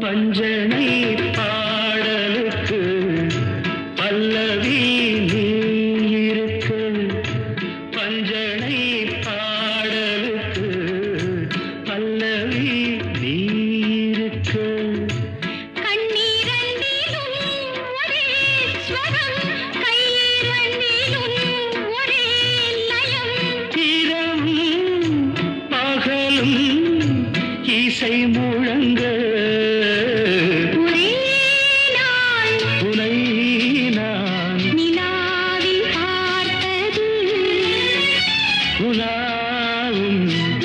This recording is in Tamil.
பஞ்சனை பாடலுக்கு பல்லவி நீ இருக்க. பாடலுக்கு பல்லவி நீ இசை முழங்க. உனை நான் நிலாவில் பார்த்தது. உலாவும்